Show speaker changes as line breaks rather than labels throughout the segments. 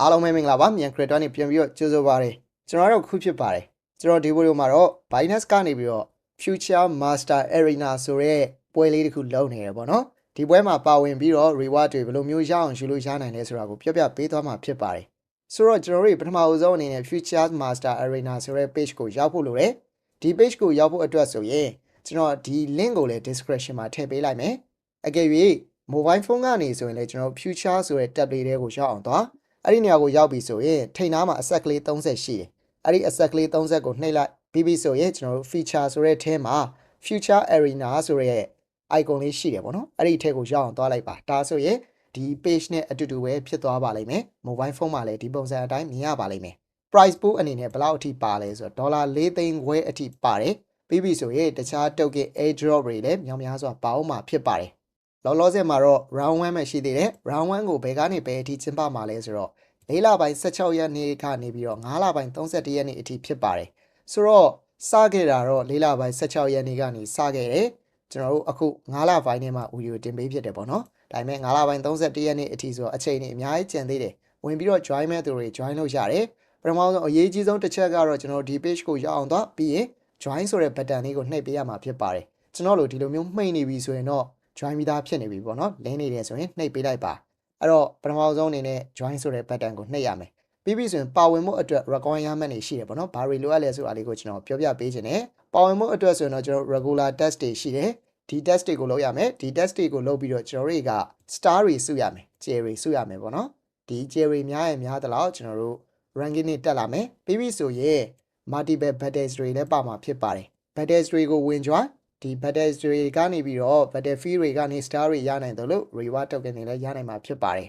အားလုံးပဲမင်္ဂလာပါမြန် crypto နဲ့ပြန်ပြီးတော့ကြိုဆိုပါရစေကျွန်တော်တို့ခုဖြစ်ပါတယ်ကျွန်တော်ဒီဗီဒီယိုမှာတော့ Binance ကနေပြီးတော့ Future Master Arena ဆိုတဲ့ပွဲလေးတစ်ခုလုပ်နေရပေါ့နော်ဒီပွဲမှာပါဝင်ပြီးတော့ reward တွေဘယ်လိုမျိုးရအောင်ယူလို့ရနိုင်လဲဆိုတာကိုပြပြပေးသွားမှာဖြစ်ပါတယ်ဆိုတော့ကျွန်တော်တို့ပထမအဆုံးအနေနဲ့ Future Master Arena ဆိုတဲ့ page ကိုရောက်ဖို့လိုတယ်ဒီ page ကိုရောက်ဖို့အတွက်ဆိုရင်ကျွန်တော်ဒီ link ကိုလည်း description မှာထည့်ပေးလိုက်မယ်အကယ်၍ mobile phone ကနေဆိုရင်လည်းကျွန်တော် Future ဆိုတဲ့ tab လေးတွေကိုရောက်အောင်သွား အဲ့ဒီနေရာကိုရောက်ပြီဆိုရင်ထိန်နားမှာအဆက်ကလေး30ရှိတယ်အဲ့ဒီအဆက်ကလေး30ကိုနှိပ်လိုက်ပြီးပြီဆိုရင်ကျွန်တော်တို့ feature ဆိုတဲ့အဲမှာ future arena ဆိုတဲ့ icon လေးရှိတယ်ပေါ့နော်အဲ့ဒီထဲကိုရောက်အောင်သွားလိုက်ပါဒါဆိုရင်ဒီ page နဲ့အတူတူပဲဖြစ်သွားပါလိမ့်မယ် mobile phone မှာလည်းဒီပုံစံအတိုင်းမြင်ရပါလိမ့်မယ် price pool အနေနဲ့ဘယ်လောက်အထိပါလဲဆိုတော့ဒေါ်လာ၄သိန်းခွဲအထိပါတယ်ပြီးပြီဆိုရင်တခြား token airdrop တွေလည်းများများစွာပါအောင်မှာဖြစ်ပါတယ် လောလောဆယ်မှာတော့ round 1ပဲရှိသေးတယ် round 1ကိုဘယ်ကနေဘယ်အထိကျင်းပမှာလဲဆိုတော့၄လပိုင်း16ရက်နေ့ကနေပြီးတော့9လပိုင်း31ရက်နေ့အထိဖြစ်ပါတယ်ဆိုတော့စခဲ့တာတော့၄လပိုင်း16ရက်နေ့ကနေစခဲ့တယ်ကျွန်တော်တို့အခု9လပိုင်းထဲမှာဗီဒီယိုတင်ပေးဖြစ်တယ်ပေါ့နော်ဒါပေမဲ့9လပိုင်း31ရက်နေ့အထိဆိုတော့အချိန်နေအများကြီးကျန်သေးတယ်ဝင်ပြီးတော့ join မဲ့သူတွေ join လုပ်ရတယ်ပထမဆုံးအရေးကြီးဆုံးတစ်ချက်ကတော့ကျွန်တော်ဒီ page ကိုရောက်အောင်သွားပြီးရင် join ဆိုတဲ့ button လေးကိုနှိပ်ပေးရမှာဖြစ်ပါတယ်ကျွန်တော်တို့ဒီလိုမျိုးမှိတ်နေပြီဆိုရင်တော့ join ပြီးသားဖြစ်နေပြီပေါ့နော်လင်းနေတယ်ဆိုရင်နှိပ်ပေးလိုက်ပါအဲ့တော့ပထမဆုံးအနေနဲ့ join ဆိုတဲ့ button ကိုနှိပ်ရမယ်ပြီးပြီဆိုရင်ပါဝင်မှုအတွက် requirement တွေရှိတယ်ပေါ့နော်ဘာတွေလိုအပ်လဲဆိုတာလေးကိုကျွန်တော်ပြောပြပေးခြင်းနဲ့ပါဝင်မှုအတွက်ဆိုရင်တော့ကျွန်တော် regular test တွေရှိတယ်ဒီ test တွေကိုလုပ်ရမယ်ဒီ test တွေကိုလုပ်ပြီးတော့ကျွန်တော်တွေက star တွေစုရမယ် cherry တွေစုရမယ်ပေါ့နော်ဒီ cherry များရင်များသလောက်ကျွန်တော်တို့ ranking တွေတက်လာမယ်ပြီးပြီဆိုရင် multiple battles တွေလည်းပါမှာဖြစ်ပါတယ် battles တွေကိုဝင် join ဒီ battles တွေကနေပြီးတော့ battle fee တွေကနေ star တွေရနိုင်တယ်လို့ reward token တွေလည်းရနိုင်မှာဖြစ်ပါတယ်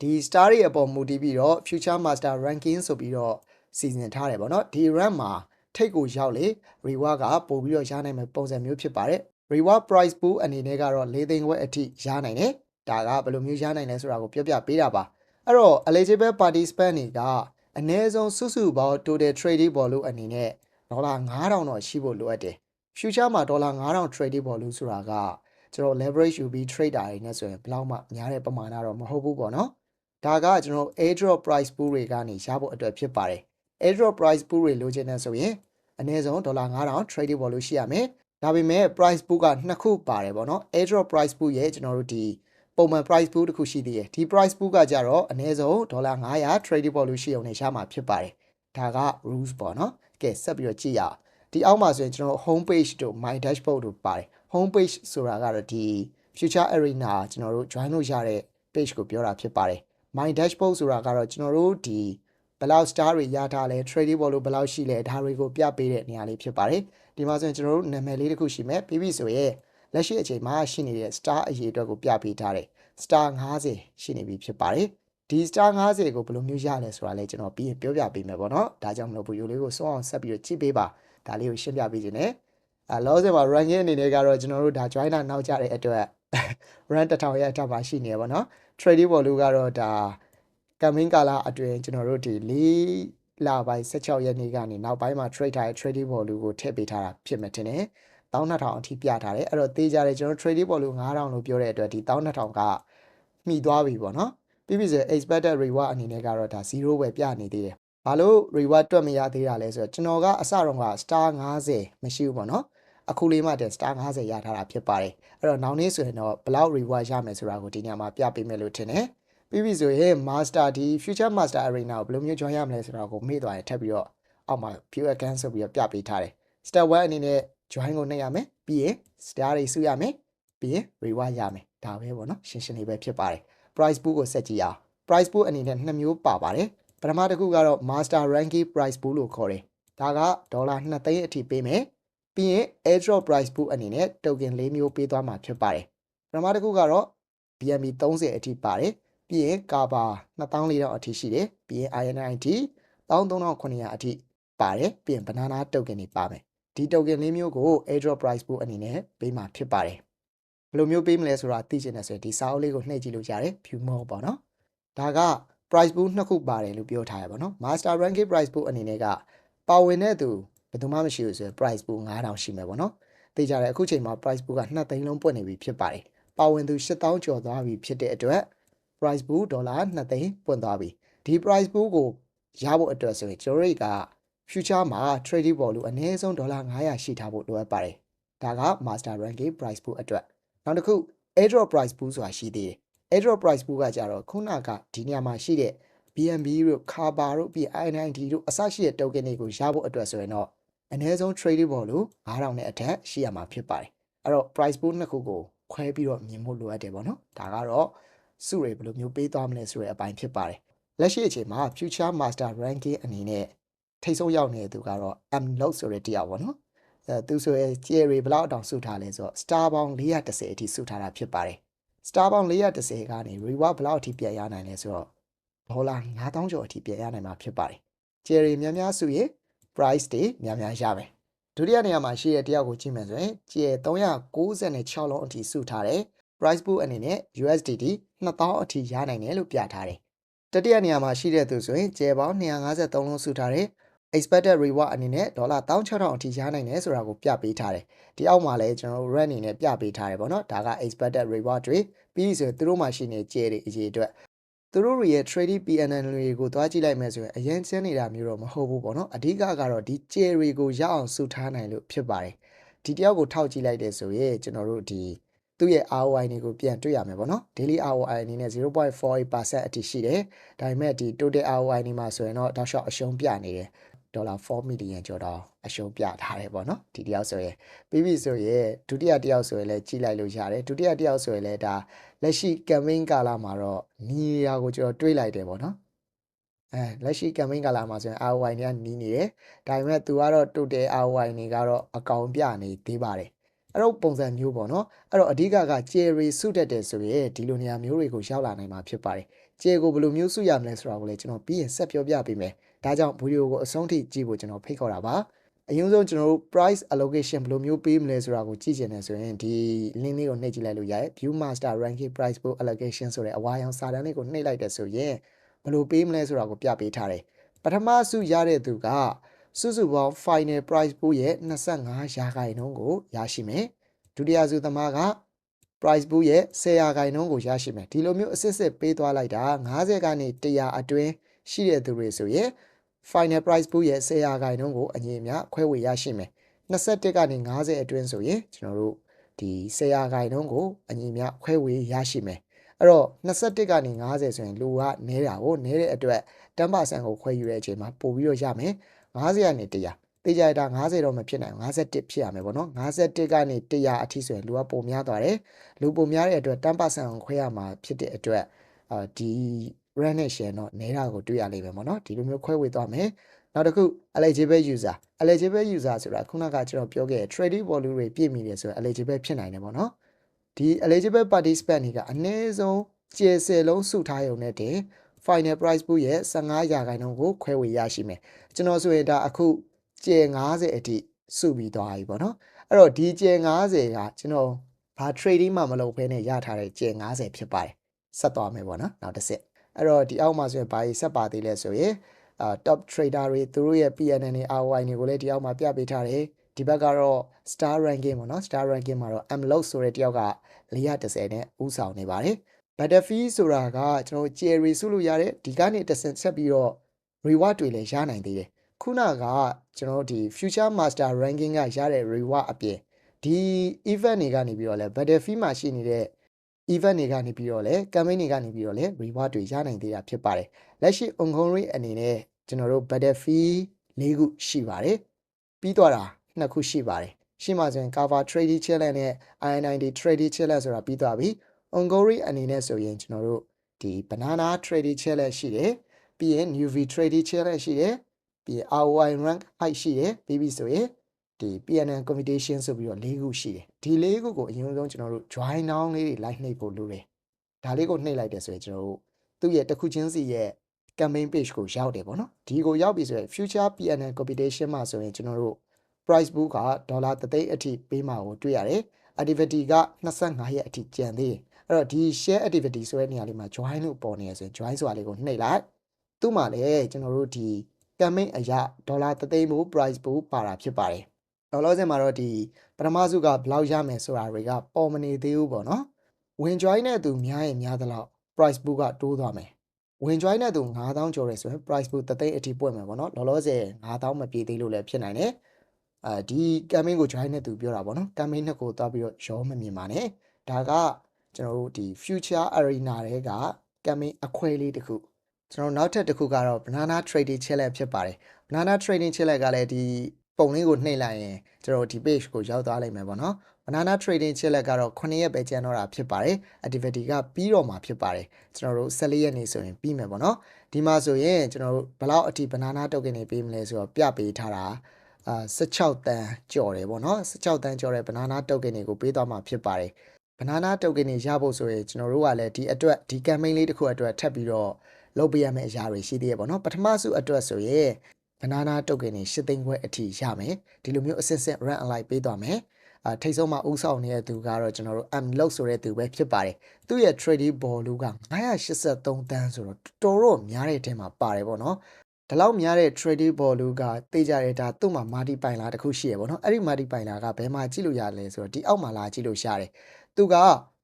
ဒီ star တွေအပေါ်မူတည်ပြီးတော့ future master ranking ဆိုပြီးတော့စီစဉ်ထားတယ်ပေါ့နော်ဒီ rank မှာထိတ်ကိုရောက်လေ reward ကပို့ပြီးတော့ရနိုင်မယ့်ပုံစံမျိုးဖြစ်ပါတယ် reward price pool အနေနဲ့ကတော့၄သိန်းခွဲအထိရနိုင်တယ်ဒါကဘယ်လိုမျိုးရနိုင်လဲဆိုတာကိုပြောပြပေးတာပါအဲ့တော့ eligible participant တွေကအနည်းဆုံးစုစုပေါင်း total trading volume အနေနဲ့ဒေါ်လာ9000တော့ရှိဖို့လိုအပ်တယ် future မှာဒေါ်လာ9000 trading volume ဆိုတာကကျွန်တော် leverage ယူပြီး trader တွေနဲ့ဆိုရင်ဘယ်လောက်မှများတဲ့ပမာဏတော့မဟုတ်ဘူးပေါ့နော်ဒါကကျွန်တော် airdrop price pool တွေကနေရဖို့အတွက်ဖြစ်ပါတယ် airdrop price pool တွေလိုချင်တယ်ဆိုရင်အနည်းဆုံးဒေါ်လာ9000 trading volume ရှိရမယ်ဒါပေမဲ့ price pool ကနှစ်ခုပါတယ်ပေါ့နော် airdrop price pool ရဲ့ကျွန်တော်တို့ဒီပုံမှန် price pool တစ်ခုရှိသေးတယ်ဒီ price pool ကကြတော့အနည်းဆုံးဒေါ်လာ900 trading volume ရှိအောင်နဲ့ရမှာဖြစ်ပါတယ်ဒါက rules ပေါ့နော်ကဲဆက်ပြီးတော့ကြည့်ရအောင် ဒီအောက်မှာဆိုရင်ကျွန်တော် home page တို့ my dashboard တို့ပါတယ် home page ဆိုတာကတော့ဒီ future arena ကျွန်တော်တို့ join လို့ရတဲ့ page ကိုပြောတာဖြစ်ပါတယ် my dashboard ဆိုတာကတော့ကျွန်တော်တို့ဒီဘယ်လောက် star တွေရထားလဲ trading volume ဘယ်လောက်ရှိလဲဒါတွေကိုပြပေးတဲ့နေရာလေးဖြစ်ပါတယ်ဒီမှာဆိုရင်ကျွန်တော်တို့နာမည်လေးတစ်ခုရှိမယ်ပြီးပြီဆိုရင်လက်ရှိအချိန်မှာရှိနေတဲ့ star အရေအတွက်ကိုပြပေးထားတယ် star 50ရှိနေပြီဖြစ်ပါတယ် ဒီ star 50ကိုဘယ်လိုမျိုးရလဲဆိုတာလည်းကျွန်တော်ပြီးရင်ပြောပြပေးမယ်ပေါ့နော်ဒါကြောင့်မလို့ဗီဒီယိုလေးကိုစောအောင်ဆက်ပြီးတော့ကြည့်ပေးပါဒါလေးကိုရှင်းပြပေးခြင်းနဲ့အဲလောဆယ်မှာ ranking အနေနဲ့ကတော့ကျွန်တော်တို့ဒါ joiner နောက်ကြတဲ့အတွက် rank 1000ရဲ့အထက်မှာရှိနေရပါတော့ trading volume ကတော့ဒါ coming ကာလအတွင်းကျွန်တော်တို့ဒီ၄လပိုင်း16ရက်နေ့ကနေနောက်ပိုင်းမှာ trade ထားတဲ့ trading volume ကိုထည့်ပေးထားတာဖြစ်မှတင်တယ်12000အထိပြထားတယ်အဲ့တော့သေးကြတယ်ကျွန်တော် trading volume 9000လို့ပြောတဲ့အတွက်ဒီ12000ကမှီသွားပြီပေါ့နော် ပြီးပြီဆို expected reward အနေနဲ့ကတော့ဒါ0ပဲပြနေသေးတယ်ဘာလို့ reward တွက်မရသေးတာလဲဆိုတော့ကျွန်တော်ကအစတုန်းက star 50မရှိဘူးပေါ့နော်အခုလေးမှတည်း star 50ရထားတာဖြစ်ပါတယ်အဲ့တော့နောက်နေ့ဆိုရင်တော့ဘယ်လောက် reward ရမယ်ဆိုတာကိုဒီညမှာပြပေးမယ်လို့ထင်တယ်ပြီးပြီဆိုရင် master ဒီ future master arena ကိုဘယ်လိုမျိုး join ရမလဲဆိုတာကိုမေ့သွားရင်ထပ်ပြီးတော့အောက်မှာ view account ဆိုပြီးတော့ပြပေးထားတယ် step 1အနေနဲ့ join ကိုနှိပ်ရမယ်ပြီးရင် star တွေစုရမယ်ပြီးရင် reward ရမယ်ဒါပဲပေါ့နော်ရှင်းရှင်းလေးပဲဖြစ်ပါတယ် price pool ကိုဆက်ကြည့်အောင် price pool အနေနဲ့နှစ်မျိုးပါပါတယ်ပထမတစ်ခုကတော့ master ranking price pool လို့ခေါ်တယ်ဒါကဒေါ်လာ2သိန်းအထိပေးမယ်ပြီးရင် airdrop price pool အနေနဲ့ token ၄မျိုးပေးသွားမှာဖြစ်ပါတယ်ပထမတစ်ခုကတော့ BNB 30အထိပါတယ်ပြီးရင် Kaba 2400အထိရှိတယ်ပြီးရင် INIT 13900အထိပါတယ်ပြီးရင် banana token တွေပါမယ်ဒီ token လေးမျိုးကို airdrop price pool အနေနဲ့ပေးမှာဖြစ်ပါတယ် ဘယ်လိုမျိုးပေးမလဲဆိုတာသိချင်တယ်ဆိုရင်ဒီစာအုပ်လေးကိုနှိပ်ကြည့်လို့ရတယ် view more ပေါ့နော်ဒါက price pool နှစ်ခုပါတယ်လို့ပြောထားရပါတော့ master ranking price pool အနေနဲ့ကပါဝင်တဲ့သူဘယ်သူမှမရှိဘူးဆိုရင် price pool 9000ရှိမယ်ပေါ့နော်သိကြတယ်အခုချိန်မှာ price pool က2သိန်းလုံးပွင့်နေပြီဖြစ်ပါတယ်ပါဝင်သူ8000ကျော်သွားပြီဖြစ်တဲ့အတွက် price pool ဒေါ်လာ2သိန်းပွင့်သွားပြီဒီ price pool ကိုရဖို့အတွက်ဆိုရင်ကျွန်တော်တို့က future မှာ trading pool လို့အနည်းဆုံးဒေါ်လာ900ရှိထားဖို့လိုအပ်ပါတယ်ဒါက master ranking price pool အတွက် နောက်တစ်ခု airdrop price pool ဆိုတာရှိသေးတယ် airdrop price pool ကကြတော့ခုနကဒီနေရာမှာရှိတဲ့ BNB တို့ Kaba တို့ပြီး I90 တို့အစရှိတဲ့ token တွေကိုရဖို့အတွက်ဆိုရင်တော့အနည်းဆုံး trading pool လို့9000နဲ့အထက်ရှိရမှာဖြစ်ပါတယ်အဲ့တော့ price pool နှစ်ခုကိုခွဲပြီးတော့မြင်ဖို့လိုအပ်တယ်ပေါ့နော်ဒါကတော့စုတွေဘယ်လိုမျိုးပေးသွားမလဲဆိုတဲ့အပိုင်းဖြစ်ပါတယ်လက်ရှိအချိန်မှာ future master ranking အနေနဲ့ထိတ်ဆုံးရောက်နေတဲ့သူကတော့ M load ဆိုတဲ့တရားပေါ့နော်အဲ သူဆိုရင် cherry ဘယ်လောက်တောင်စုထားလဲဆိုတော့ star ပေါင်း430အထိစုထားတာဖြစ်ပါတယ် star ပေါင်း430ကနေ reward ဘယ်လောက်အထိပြန်ရနိုင်လဲဆိုတော့ဒေါ်လာ9000ကျော်အထိပြန်ရနိုင်မှာဖြစ်ပါတယ် cherry များများစုရင် price တွေများများရမယ်ဒုတိယနေရာမှာရှိတဲ့တယောက်ကိုကြည့်မယ်ဆိုရင် cherry 396လုံးအထိစုထားတယ် price pool အနေနဲ့ USDT 2000အထိရနိုင်တယ်လို့ပြထားတယ်တတိယနေရာမှာရှိတဲ့သူဆိုရင် cherry ပေါင်း253လုံးစုထားတယ် expected reward အနေနဲ့ဒေါ်လာ16000အထိရနိုင်တယ်ဆိုတာကိုပြပေးထားတယ်ဒီအောက်မှာလည်းကျွန်တော်တို့ rent အနေနဲ့ပြပေးထားတယ်ပေါ့နော်ဒါက expected reward တွေပြီးဆိုရင်သူတို့မှာရှိနေကြဲတွေအရေးအတွက်သူတို့တွေရဲ့ trading PNL တွေကိုသွားကြည့်လိုက်မယ်ဆိုရင်အရင်ကျင်းနေတာမျိုးတော့မဟုတ်ဘူးပေါ့နော်အဓိကကတော့ဒီကြဲတွေကိုရအောင်စုထားနိုင်လို့ဖြစ်ပါတယ်ဒီတယောက်ကိုထောက်ကြည့်လိုက်တဲ့ဆိုရင်ကျွန်တော်တို့ဒီသူ့ရဲ့ ROI တွေကိုပြန်တွေ့ရမယ်ပေါ့နော် daily ROI အနေနဲ့0.48%အထိရှိတယ်ဒါပေမဲ့ဒီ total ROI နေမှာဆိုရင်တော့တောက်လျှောက်အရှုံးပြနေတယ် ဒေါ်လာ4 million ကျော်တော့အရှုံးပြထားတယ်ပေါ့နော်ဒီတယောက်ဆိုရင်ပြီးပြီဆိုရင်ဒုတိယတယောက်ဆိုရင်လည်းကြီးလိုက်လို့ရတယ်ဒုတိယတယောက်ဆိုရင်လည်းဒါလက်ရှိ campaign ကာလမှာတော့နီးရာကိုကျွန်တော်တွေးလိုက်တယ်ပေါ့နော်အဲလက်ရှိ campaign ကာလမှာဆိုရင် ROI တွေကနီးနေတယ်ဒါပေမဲ့သူကတော့ total ROI တွေကတော့အကောင်ပြနေသေးပါတယ်အဲ့တော့ပုံစံမျိုးပေါ့နော်အဲ့တော့အဓိကက cherry စုတက်တယ်ဆိုရင်ဒီလိုနေရာမျိုးတွေကိုရောက်လာနိုင်မှာဖြစ်ပါတယ် cherry ကိုဘယ်လိုမျိုးစုရမလဲဆိုတာကိုလည်းကျွန်တော်ပြီးရင်ဆက်ပြောပြပေးမယ် ဒါကြောင့်ဗီဒီယိုကိုအဆုံးထိကြည့်ဖို့ကျွန်တော်ဖိတ်ခေါ်တာပါအရင်ဆုံးကျွန်တော်တို့ price allocation ဘယ်လိုမျိုးပေးမလဲဆိုတာကိုကြည့်ချင်တယ်ဆိုရင်ဒီ link လေးကိုနှိပ်ကြည့်လိုက်လို့ရတယ် view master ranking price pool allocation ဆိုတဲ့အဝါရောင်စာတန်းလေးကိုနှိပ်လိုက်တဲ့ဆိုရင်ဘယ်လိုပေးမလဲဆိုတာကိုပြပေးထားတယ်ပထမစုရတဲ့သူကစုစုပေါင်း final price pool ရဲ့25ရာခိုင်နှုန်းကိုရရှိမယ်ဒုတိယစုသမားက price pool ရဲ့10ရာခိုင်နှုန်းကိုရရှိမယ်ဒီလိုမျိုးအစစ်စစ်ပေးသွားလိုက်တာ90ကနေ100အတွင်းရှိတဲ့သူတွေဆိုရင် final price pool ရဲ့10ရာခိုင်နှုန်းကိုအငြင်းများခွဲဝေရရှိမယ်21ကနေ90အတွင်းဆိုရင်ကျွန်တော်တို့ဒီ10ရာခိုင်နှုန်းကိုအငြင်းများခွဲဝေရရှိမယ်အဲ့တော့21ကနေ90ဆိုရင်လူကနဲတာကိုနဲတဲ့အတွက်10%ကိုခွဲယူတဲ့အချိန်မှာပို့ပြီးတော့ရမယ်90ကနေ100တေးကြတာ90တော့မဖြစ်နိုင်51ဖြစ်ရမယ်ပေါ့နော်51ကနေ100အထိဆိုရင်လူကပုံများသွားတယ်လူပုံများတဲ့အတွက်10%ကိုခွဲရမှာဖြစ်တဲ့အတွက်အာဒီ run နဲ့ share တော့နဲတာကိုတွေ့ရလိမ့်မယ်ပေါ့နော်ဒီလိုမျိုးခွဲဝေသွားမယ်နောက်တစ်ခု eligible user eligible user ဆိုတာခုနကကျွန်တော်ပြောခဲ့တဲ့ trading volume တွေပြည့်မီတယ်ဆိုရင် eligible ဖြစ်နိုင်တယ်ပေါ့နော်ဒီ eligible participant တွေကအနည်းဆုံးကျေဆယ်လုံးစုထားရုံနဲ့တင် final price pool ရဲ့15ရာခိုင်နှုန်းကိုခွဲဝေရရှိမယ်ကျွန်တော်ဆိုရင်ဒါအခုကျေ90အထိစုပြီးသွားပြီပေါ့နော်အဲ့တော့ဒီကျေ90ကကျွန်တော်ဘာ trading မှမလုပ်ဘဲနဲ့ရထားတဲ့ကျေ90ဖြစ်ပါတယ်ဆက်သွားမယ်ပေါ့နော်နောက်တစ်ဆက် အဲ့တော့ဒီအောက်မှာဆိုရင်ဘာကြီးဆက်ပါသေးလဲဆိုရင်အာ top trader တွေသူတို့ရဲ့ PNN တွေ ROI တွေကိုလည်းဒီအောက်မှာပြပေးထားတယ်ဒီဘက်ကတော့ star ranking ပေါ့နော် star ranking မှာတော့ mlog ဆိုတဲ့တယောက်က430နဲ့ဥဆောင်နေပါတယ် battlefield ဆိုတာကကျွန်တော် cherry စုလို့ရတယ်ဒီကနေတစ်ဆင့်ဆက်ပြီးတော့ reward တွေလည်းရနိုင်သေးတယ်ခုနကကျွန်တော်ဒီ future master ranking ကရတဲ့ reward အပြင်ဒီ event တွေကနေပြီးတော့လဲ battlefield မှာရှိနေတဲ့ event တွေကနေပြီးတော့လဲ campaign တွေကနေပြီးတော့လဲ reward တွေရနိုင်သေးတာဖြစ်ပါတယ်လက်ရှိ ongoing အနေနဲ့ကျွန်တော်တို့ battlefield ၄ခုရှိပါတယ်ပြီးတော့တာနှစ်ခုရှိပါတယ်ရှိမှဆိုရင် cover trading challenge နဲ့ i90 trading challenge ဆိုတာပြီးသွားပြီ ongoing အနေနဲ့ဆိုရင်ကျွန်တော်တို့ဒီ banana trading challenge ရှိတယ်ပြီးရင် UV trading challenge ရှိတယ်ပြီးရင် ROI rank height ရှိတယ်ပြီးပြီဆိုရင် ဒီ PNN computation ဆိုပြီးတော့၄ခုရှိတယ်ဒီ၄ခုကိုအရင်ဆုံးကျွန်တော်တို့ join down လေးတွေ like နှိပ်ဖို့လိုတယ်ဒါလေးကိုနှိပ်လိုက်တယ်ဆိုရင်ကျွန်တော်တို့သူ့ရဲ့တစ်ခုချင်းစီရဲ့ campaign page ကိုရောက်တယ်ပေါ့နော်ဒီကိုရောက်ပြီဆိုရင် future PNN computation မှာဆိုရင်ကျွန်တော်တို့ price book ကဒေါ်လာ3သိန်းအထိပေးမှာကိုတွေ့ရတယ် activity က25ရက်အထိကျန်သေးတယ်အဲ့တော့ဒီ share activity ဆိုတဲ့နေရာလေးမှာ join လို့ပေါ်နေရဆိုရင် join ဆိုတာလေးကိုနှိပ်လိုက်သူ့မှာလည်းကျွန်တော်တို့ဒီ campaign အရာဒေါ်လာ3သိန်းမို့ price book ပါတာဖြစ်ပါတယ် လောလောဆယ်မှာတော့ဒီပထမစုကဘယ်လောက်ရမယ်ဆိုတာတွေကပေါ်မနေသေးဘူးပေါ့နော်ဝင် join တဲ့သူများရင်များသလောက် price book ကတိုးသွားမယ်ဝင် join တဲ့သူ9000ကျော်ရဲဆိုရင် price pool တသိန်းအထိပွင့်မယ်ပေါ့နော်လောလောဆယ်9000မပြည့်သေးလို့လည်းဖြစ်နိုင်တယ်အဲဒီ campaign ကို join တဲ့သူပြောတာပေါ့နော် campaign နှစ်ကိုသွားပြီးတော့ရောမမြင်ပါနဲ့ဒါကကျွန်တော်တို့ဒီ future arena တွေက campaign အခွဲလေးတစ်ခုကျွန်တော်နောက်ထပ်တစ်ခုကတော့ banana trading challenge ဖြစ်ပါတယ် banana trading challenge ကလည်းဒီ ပုံလေးကိုနှိပ်လိုက်ရင်ကျွန်တော်ဒီ page ကိုရောက်သွားလိမ့်မယ်ပေါ့နော် banana trading challenge ကတော့9ရက်ပဲကျန်တော့တာဖြစ်ပါတယ် activity ကပြီးတော့မှာဖြစ်ပါတယ်ကျွန်တော်တို့14ရက်နေဆိုရင်ပြီးမယ်ပေါ့နော်ဒီမှာဆိုရင်ကျွန်တော်တို့ဘယ်လောက်အထိ banana token တွေပေးမလဲဆိုတော့ပြပေးထားတာအာ16တန်းကြော်တယ်ပေါ့နော်16တန်းကြော်တဲ့ banana token တွေကိုပေးသွားမှာဖြစ်ပါတယ် banana token တွေရဖို့ဆိုရင်ကျွန်တော်တို့ကလည်းဒီအတွက်ဒီ campaign လေးတစ်ခုအတွက်ထပ်ပြီးတော့လုပ်ပေးရမယ့်အရာတွေရှိသေးရပေါ့နော်ပထမစုအတွက်ဆိုရင် banana token တွေ8သိန်းခွဲအထိရမယ်ဒီလိုမျိုးအစစ်စစ် run alike ပေးသွားမယ်အာထိတ်ဆုံးမှာဥဆောင်နေတဲ့သူကတော့ကျွန်တော်တို့ M လောက်ဆိုတဲ့သူပဲဖြစ်ပါတယ်သူ့ရဲ့ trading volume က983တန်းဆိုတော့တော်တော်များတဲ့အထက်မှာပါတယ်ပေါ့နော်ဒီလောက်များတဲ့ trading volume ကသိကြတဲ့ဒါသူ့မှာ multi ပိုင်လာတစ်ခုရှိရပေါ့နော်အဲ့ဒီ multi ပိုင်လာကဘယ်မှာကြည့်လို့ရလဲဆိုတော့ဒီအောက်မှာလာကြည့်လို့ရတယ်သူက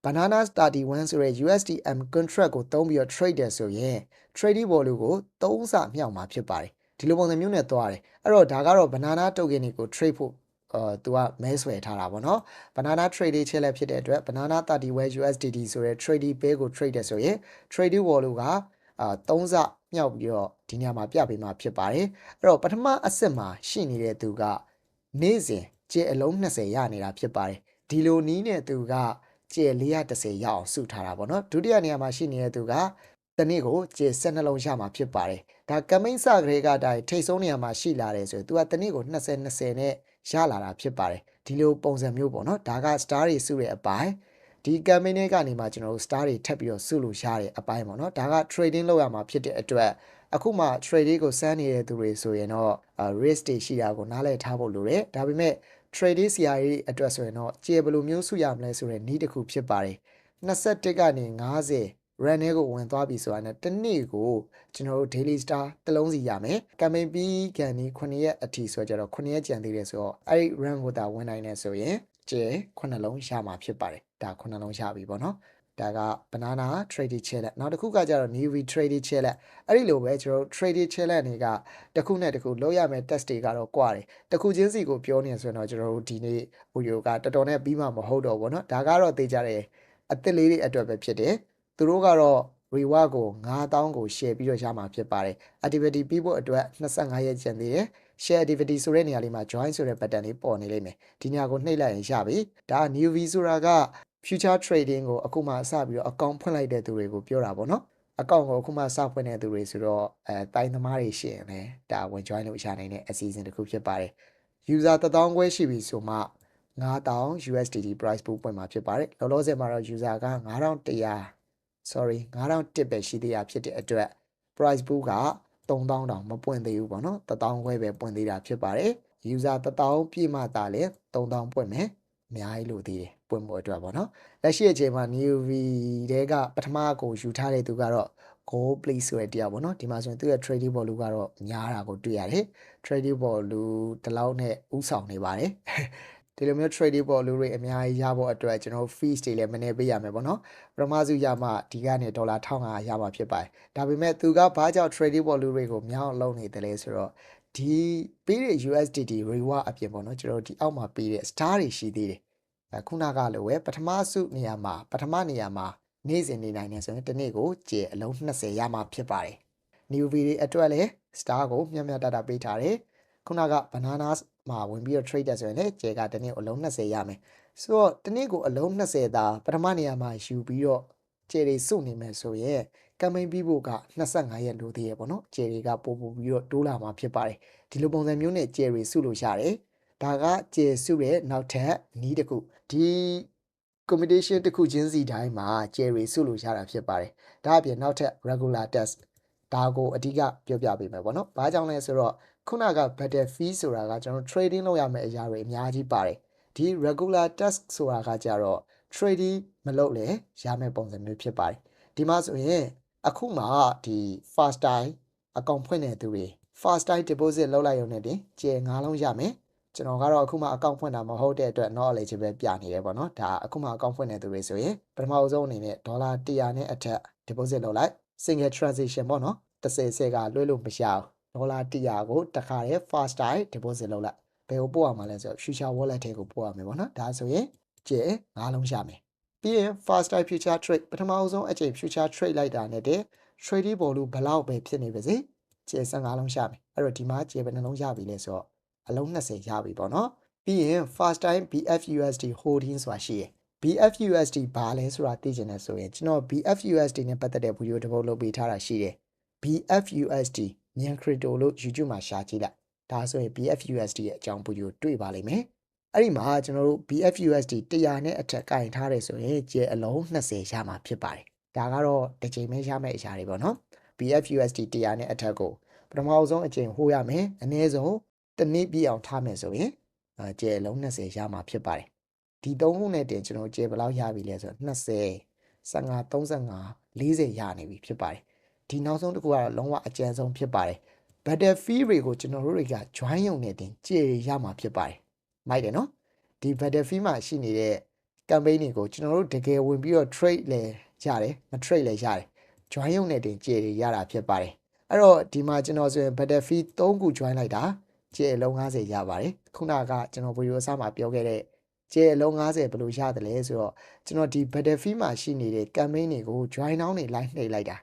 banana 31ဆိုတဲ့ USDM contract ကိုသုံးပြီးတော့ trade တယ်ဆိုရင် trading volume ကို3ဆမြောက်မှာဖြစ်ပါတယ် ဒီလိုပုံစံမျိုးနဲ့သွားတယ်အဲ့တော့ဒါကတော့ banana token တွေကို trade ဖို့အာသူကမဲဆွယ်ထားတာပေါ့နော် banana trade ချက်လက်ဖြစ်တဲ့အတွက် banana 31 USDT ဆိုတဲ့ trading pair ကို trade တယ်ဆိုရင် trading volume ကအာ3ဆမြောက်ပြီးတော့ဒီညမှာပြပေးမှာဖြစ်ပါတယ်အဲ့တော့ပထမအဆင့်မှာရှိနေတဲ့သူကနေ့စဉ်ကျေအလုံး20ရနေတာဖြစ်ပါတယ်ဒီလိုနီးတဲ့သူကကျေ430ရအောင်စုထားတာပေါ့နော်ဒုတိယနေရာမှာရှိနေတဲ့သူက တနေ့ကိုကျေ12လုံးရမှာဖြစ်ပါတယ်ဒါကမိန်စကလေးကတိုင်ထိတ်ဆုံးနေရာမှာရှိလာတယ်ဆိုရင်သူကတနေ့ကို20 20နဲ့ရလာတာဖြစ်ပါတယ်ဒီလိုပုံစံမျိုးပေါ့နော်ဒါက star တွေစုတဲ့အပိုင်းဒီ campaign တွေကနေမှကျွန်တော်တို့ star တွေထပ်ပြီးတော့စုလို့ရတဲ့အပိုင်းပေါ့နော်ဒါက trading လုပ်ရမှာဖြစ်တဲ့အတွက်အခုမှ trade ကိုစမ်းနေတဲ့သူတွေဆိုရင်တော့ risk တွေရှိတာကိုနားလည်ထားဖို့လိုတယ်ဒါပေမဲ့ trade ဆရာကြီးအတွက်ဆိုရင်တော့ကျေဘယ်လိုမျိုးစုရမလဲဆိုတဲ့နည်းတစ်ခုဖြစ်ပါတယ်21ကနေ90 run တွေကိုဝင်သွားပြီဆိုတာနဲ့တစ်နေ့ကိုကျွန်တော်တို့ daily star တစ်လုံးစီရမယ် campaign ပြီးကန်ဒီ9ရက်အထိဆိုကြတော့9ရက်ကြံသေးတယ်ဆိုတော့အဲ့ဒီ run ကိုသာဝင်နိုင်တယ်ဆိုရင်ကျဲ9လုံးရမှာဖြစ်ပါတယ်ဒါ9လုံးရပြီပေါ့နော်ဒါက banana trading challenge နောက်တစ်ခုကကြတော့ new trading challenge အဲ့ဒီလိုပဲကျွန်တော်တို့ trading challenge တွေကတစ်ခုနဲ့တစ်ခုလောက်ရမယ် test တွေကတော့ကွာတယ်တစ်ခုချင်းစီကိုပြောနေဆိုရင်တော့ကျွန်တော်တို့ဒီနေ့ video ကတော်တော်နဲ့ပြီးမှမဟုတ်တော့ဘူးเนาะဒါကတော့သိကြတယ်အသစ်လေးတွေအတွက်ပဲဖြစ်တယ် သူတို့ကတော့ reward ကို9000ကို share ပြီးတော့ရမှာဖြစ်ပါတယ် activity ပြီးဖို့အတွက်25ရက်ကျန်သေးတယ် share activity ဆိုတဲ့နေရာလေးမှာ join ဆိုတဲ့ button လေးပေါ်နေလိမ့်မယ်ဒီနေရာကိုနှိပ်လိုက်ရင်ရပြီဒါ new v ဆိုတာက future trading ကိုအခုမှစပြီးတော့ account ဖွင့်လိုက်တဲ့သူတွေကိုပြောတာပေါ့နော် account ကိုအခုမှစဖွင့်တဲ့သူတွေဆိုတော့အဲတိုင်းသမားတွေရှိရင်လည်းဒါဝင် join လို့ရနိုင်တဲ့အစီအစဉ်တစ်ခုဖြစ်ပါတယ် user 1000ခွဲရှိပြီဆိုမှ9000 USDT price pool ပွင့်မှာဖြစ်ပါတယ်လောလောဆယ်မှာတော့ user က9100 sorry 9001ပဲရှိသေးတာဖြစ်တဲ့အတွက် price pool က3000တောင်မပွင့်သေးဘူးပေါ့နော်1000ခွဲပဲပွင့်သေးတာဖြစ်ပါတယ် user 1000ပြည့်မှသာလေ3000ပွင့်မယ်အများကြီးလို့သေးတယ်ပွင့်ဖို့အတွက်ပေါ့နော်လက်ရှိအချိန်မှာ new v တဲကပထမကိုယူထားတဲ့သူကတော့ go play ဆိုတဲ့တရားပေါ့နော်ဒီမှာဆိုရင်သူ့ရဲ့ trading volume ကတော့များတာကိုတွေ့ရတယ် trading volume ဒီလောက်နဲ့ဥဆောင်နေပါတယ် ဒီလိုမျိုး trading volume တွေအများကြီးရဖို့အတွက်ကျွန်တော် fees တွေလည်းမနေပေးရမယ်ပေါ့နော်ပထမစုရမှဒီကနေဒေါ်လာ1500ရမှာဖြစ်ပါတယ်ဒါပေမဲ့သူကဘာကြောင့် trading volume တွေကိုမြောင်းလုံးနေတယ်လဲဆိုတော့ဒီပေးတဲ့ USDT reward အပြင်ပေါ့နော်ကျွန်တော်ဒီအောက်မှာပေးတဲ့ star တွေရှိသေးတယ်အခုနကလိုပဲပထမစုနေရာမှာပထမနေရာမှာနေ့စဉ်နေနိုင်တယ်ဆိုရင်တစ်နေ့ကိုကျေအလုံး20ရမှာဖြစ်ပါတယ် new v တွေအတွက်လည်း star ကိုမျှမျှတတပေးထားတယ်ခုနက banana မှာဝင်ပြီးတော့ trade တယ်ဆိုရင်လည်းကျေကတစ်နေ့ကိုအလုံး20ရမယ်ဆိုတော့တစ်နေ့ကိုအလုံး20သာပထမနေရာမှာယူပြီးတော့ကျေတွေစုနေမယ်ဆိုရင်ကမ်ပိန်းပြီးဖို့က25ရက်လိုသေးရပေါ့နော်ကျေတွေကပို့ပို့ပြီးတော့တိုးလာမှာဖြစ်ပါတယ်ဒီလိုပုံစံမျိုးနဲ့ကျေတွေစုလို့ရတယ်ဒါကကျေစုရဲ့နောက်ထပ်နီးတစ်ခုဒီ competition တစ်ခုချင်းစီတိုင်းမှာ cherry စုလို့ရတာဖြစ်ပါတယ်။ဒါအပြင်နောက်ထပ် regular test ဒါကိုအဓိကပြောပြပေးမယ်ပေါ့နော်။ဘာကြောင့်လဲဆိုတော့ ခုနက battle fee ဆိုတာကကျွန်တော် trading လုပ်ရမယ့်အရာတွေအများကြီးပါတယ်။ဒီ regular test ဆိုတာကကြတော့ trading မလုပ်လဲရမယ့်ပုံစံမျိုးဖြစ်ပါတယ်။ဒီမှာဆိုရင်အခုမှဒီ first time အကောင့်ဖွင့်နေသူတွေ first time deposit လုပ်လိုက်ရုံနဲ့တင်ကျေ9လုံးရမယ်။ကျွန်တော်ကတော့အခုမှအကောင့်ဖွင့်တာမဟုတ်တဲ့အတွက် knowledge ပဲပြနေတယ်ပေါ့နော်ဒါအခုမှအကောင့်ဖွင့်နေသူတွေဆိုရင်ပထမအဆုံးအနေနဲ့ဒေါ်လာ100နဲ့အထက် deposit လုပ်လိုက် single transaction ပေါ့နော်30ဆယ်ကလွှဲလို့မရအောင် ဒေါ်လာ100ကိုတစ်ခါတည်း fast time deposit လုပ်လိုက်ဘယ်ကိုပို့ရမှာလဲဆိုတော့ future wallet ထဲကိုပို့ရမယ်ပေါ့နော်ဒါဆိုရင်ကျဲ၅လုံးရမယ်ပြီးရင် fast time future trade ပထမအဆုံးအချိန် future trade လိုက်တာနဲ့တည်း trading ပေါ်လို့ဘလောက်ပဲဖြစ်နေပါစေကျဲ15လုံးရမယ်အဲ့တော့ဒီမှာကျဲဘယ်နှလုံးရပြီလဲဆိုတော့အလုံး20ရပြီပေါ့နော်ပြီးရင် fast time BFUSD holding ဆိုတာရှိရယ် BFUSD ဘာလဲဆိုတာသိချင်တယ်ဆိုရင်ကျွန်တော် BFUSD နဲ့ပတ်သက်တဲ့ဗီဒီယိုတစ်ပုဒ်လုပ်ပေးထားတာရှိတယ် BFUSD မြန် crypto လို့ YouTube မှာရှာကြည့်လိုက်ဒါဆိုရင် BFUSD ရဲ့အကြောင်းဗီဒီယိုတွေ့ပါလိမ့်မယ်အဲ့ဒီမှာကျွန်တော်တို့ BFUSD 100နဲ့အထက်ကင်ထားတယ်ဆိုရင်ကျဲအလုံး20ရမှာဖြစ်ပါတယ်ဒါကတော့တစ်ချိန်ပဲရမယ့်အရာတွေပေါ့နော် BFUSD 100နဲ့အထက်ကိုပထမဆုံးအချိန်ဟိုးရမယ်အနည်းဆုံးတစ်နေ့ပြည့်အောင်ထားမယ်ဆိုရင်အဲကျဲအလုံး20ရမှာဖြစ်ပါတယ်ဒီသုံးခုနဲ့တင်ကျွန်တော်ကျဲဘယ်လောက်ရပြီလဲဆိုတော့20 15 35 40ရနေပြီဖြစ်ပါတယ် ဒီနောက်ဆုံးတစ်ခုကတော့လုံးဝအကျဉ်းဆုံးဖြစ်ပါတယ် Battlefield တွေကိုကျွန်တော်တို့တွေက join ရုံနဲ့တင်ကြည်ရမှာဖြစ်ပါတယ်မိုက်တယ်နော်ဒီ Battlefield မှာရှိနေတဲ့ campaign တွေကိုကျွန်တော်တို့တကယ်ဝင်ပြီးတော့ trade လဲရတယ်မ trade လဲရတယ် join ရုံနဲ့တင်ကြည်ရတာဖြစ်ပါတယ်အဲ့တော့ဒီမှာကျွန်တော်ဆိုရင် Battlefield 3ခု join လိုက်တာကြည်အလုံး90ရပါတယ်ခုနကကျွန်တော်ဗီဒီယိုအစမှာပြောခဲ့တဲ့ကျဲအလုံး90ဘယ်လိုရတယ်လဲဆိုတော့ကျွန်တော်ဒီ Battlefield မှာရှိနေတဲ့ campaign တွေကို join down တွေ line နှိပ်လိုက်တာ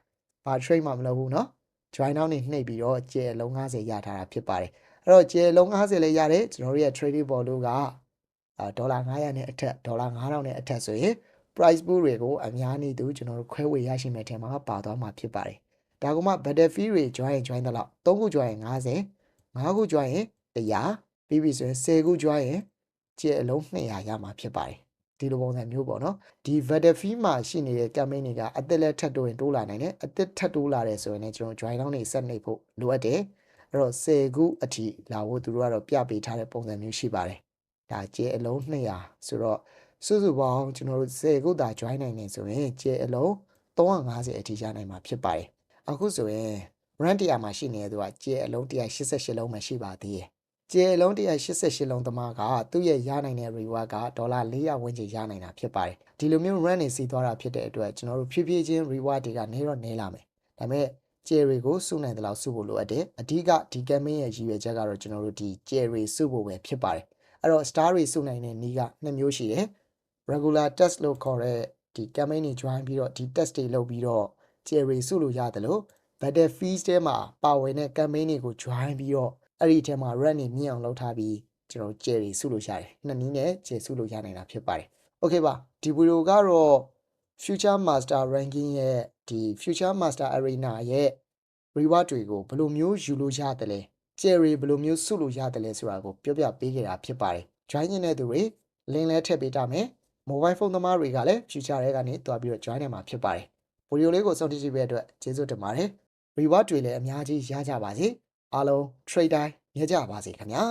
ဘာ trade မှမလုပ်ဘူးเนาะ join down တွေနှိပ်ပြီးတော့ကျဲအလုံး90ရထားတာဖြစ်ပါတယ်အဲ့တော့ကျဲအလုံး90လည်းရတယ်ကျွန်တော်တို့ရဲ့ trading ball ကအာဒေါ်လာ900နဲ့အထက်ဒေါ်လာ9000နဲ့အထက်ဆိုရင် price pool တွေကိုအများနေသူကျွန်တော်တို့ခွဲဝေရရှိမဲ့ထဲမှာပါသွားမှာဖြစ်ပါတယ်ဒါကမှ Battlefield တွေ join join တော့3ခု join 50 5ခု join 100ပြီးပြီဆိုရင်10ခု join ရင်ကျဲအလုံး200ရမှာဖြစ်ပါတယ် ဒီလိုပုံစံမျိုးပေါ့နော်ဒီ Battlefield မှာရှိနေတဲ့ campaign တွေကအသက်လက်ထပ်တိုးရင်တိုးလာနိုင်တယ်အသက်ထပ်တိုးလာတယ်ဆိုရင်လည်းကျွန်တော် join down တွေဆက်နေဖို့လိုအပ်တယ်အဲ့တော့10ခုအထိလာဖို့သူတို့ကတော့ပြပေးထားတဲ့ပုံစံမျိုးရှိပါတယ်ဒါကျဲအလုံး200ဆိုတော့စုစုပေါင်းကျွန်တော်တို့10ခုသာ join နိုင်နေဆိုရင်ကျဲအလုံး350အထိရနိုင်မှာဖြစ်ပါတယ်အခုဆိုရင် brand 100မှာရှိနေတဲ့သူကကျဲအလုံး188လုံးမှရှိပါသေးတယ် ကျဲအလုံး188လုံးသမားကသူ့ရဲ့ရနိုင်တဲ့ reward ကဒေါ်လာ400ဝန်းကျင်ရနိုင်တာဖြစ်ပါတယ်ဒီလိုမျိုး run နေစီသွားတာဖြစ်တဲ့အတွက်ကျွန်တော်တို့ဖြည်းဖြည်းချင်း reward တွေကနေတော့နေလာမယ်ဒါပေမဲ့ကျယ်ရီကိုစုနိုင်တဲ့လောက်စုဖို့လိုအပ်တယ်အဓိကဒီ campaign ရဲ့ရည်ရွယ်ချက်ကတော့ကျွန်တော်တို့ဒီကျယ်ရီစုဖို့ပဲဖြစ်ပါတယ်အဲ့တော့ star တွေစုနိုင်တဲ့နည်းကနှစ်မျိုးရှိတယ် regular test လို့ခေါ်တဲ့ဒီ campaign တွေ join ပြီးတော့ဒီ test တွေလုပ်ပြီးတော့ cherry စုလို့ရတယ်လို့ battlefield ထဲမှာပါဝင်တဲ့ campaign တွေကို join ပြီးတော့ အဲ့ဒီထဲမှာ run တွေမြင့်အောင်လုပ်ထားပြီးကျွန်တော် cherry စုလို့ရတယ်နှစ်နည်းနဲ့ cherry စုလို့ရနိုင်တာဖြစ်ပါတယ် okay ပါဒီဗီဒီယိုကတော့ future master ranking ရဲ့ဒီ future master arena ရဲ့ reward တွေကိုဘယ်လိုမျိုးယူလို့ရတယ်လဲ cherry ဘယ်လိုမျိုးစုလို့ရတယ်လဲဆိုတာကိုပြောပြပေးခဲ့တာဖြစ်ပါတယ် join နေတဲ့သူတွေ link လဲထည့်ပေးတာမယ် mobile phone သမားတွေကလည်း future တွေကနေတွားပြီးတော့ join နေမှာဖြစ်ပါတယ်ဗီဒီယိုလေးကိုစောင့်ကြည့်ကြည့်ပေးတဲ့အတွက်ကျေးဇူးတင်ပါတယ် reward တွေလည်းအများကြီးရကြပါစေ အားလုံး trade တိုင်းမြဲကြပါစေခင်ဗျာ